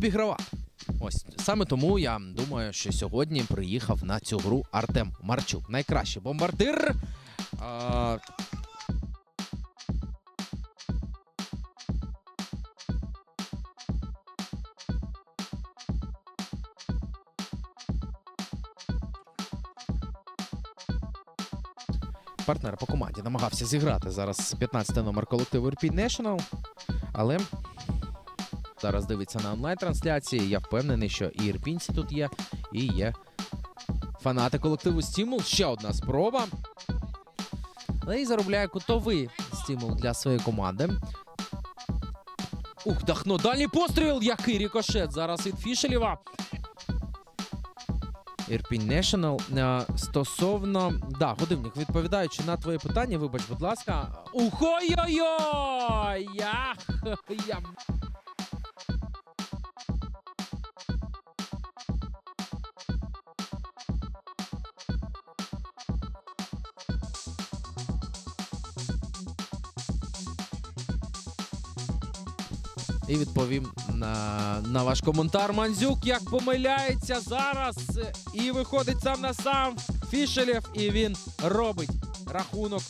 обіграва. Ось саме тому я думаю, що сьогодні приїхав на цю гру Артем Марчук. Найкращий бомбардир. А... Партнер по команді намагався зіграти зараз 15 номер колективу Irpin National, але зараз дивиться на онлайн-трансляції. Я впевнений, що і ірпінці тут є, і є фанати колективу Стімул. Ще одна спроба. Але і заробляє кутовий стимул для своєї команди. Ух, Дахно, дальній постріл! Який рікошет зараз від Фішелєва. Ірпінь National. Стосовно. Да, годинник, відповідаючи на твоє питання, вибач, будь ласка. Ухой-ой-ой! Я... Я... І відповім на, на ваш коментар. Мандзюк як помиляється зараз. І виходить сам на сам Фішелєв. І він робить рахунок.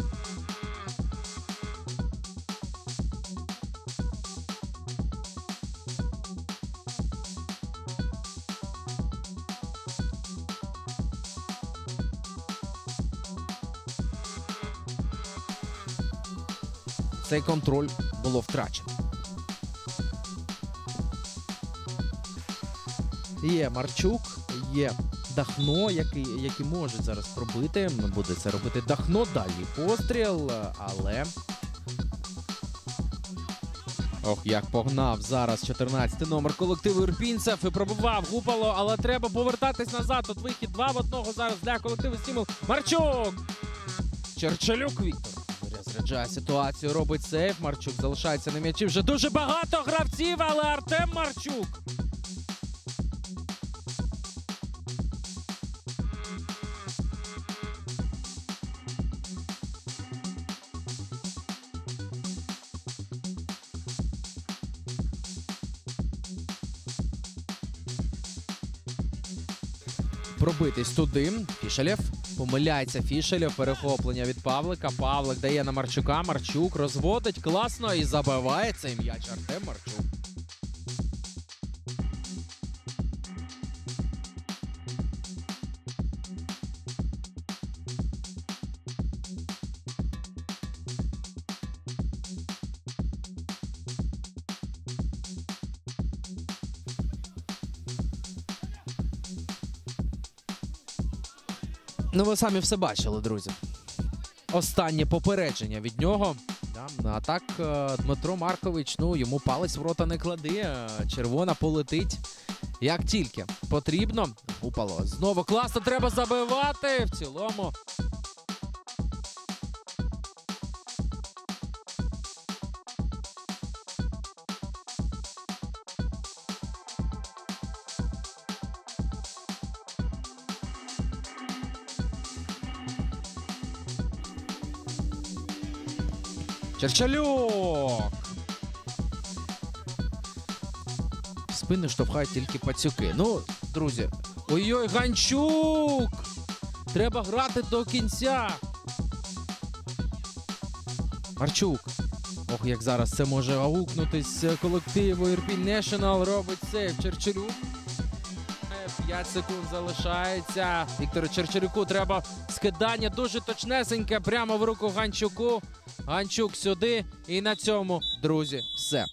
Цей контроль було втрачено. Є Марчук, є Дахно, який, який може зараз пробити. Буде це робити Дахно. Далі постріл, але. Ох, як погнав зараз 14-й номер колективу Ірпінцев і пробував Гупало, але треба повертатись назад. Тут вихід 2 в одного зараз для колективу Стімул. Марчук! Черчелюк Віктор. Розряджає ситуацію, робить сейф. Марчук залишається на м'ячі. Вже дуже багато гравців, але Артем Марчук. Пробитись туди. Фішелєв. Помиляється Фішелєв. Перехоплення від Павлика. Павлик дає на Марчука. Марчук розводить класно і забиває цей м'яч Артем Марчук. Ну, ви самі все бачили, друзі. Останнє попередження від нього. А так е, Дмитро Маркович, ну йому палець в рота не клади. е, Червона полетить. Як тільки потрібно, упало. Знову класно треба забивати. В цілому. Черчалюк! В спину штовхають тільки пацюки. Ну, друзі. Ой-ой, Ганчук! Треба грати до кінця. Марчук. Ох, як зараз це може аукнутись колективу Ірпінь National. Робить сейв Черчалюк. 5 секунд залишається. Віктору Черчарюку треба скидання дуже точнесеньке прямо в руку Ганчуку. Ганчук сюди. І на цьому, друзі, все.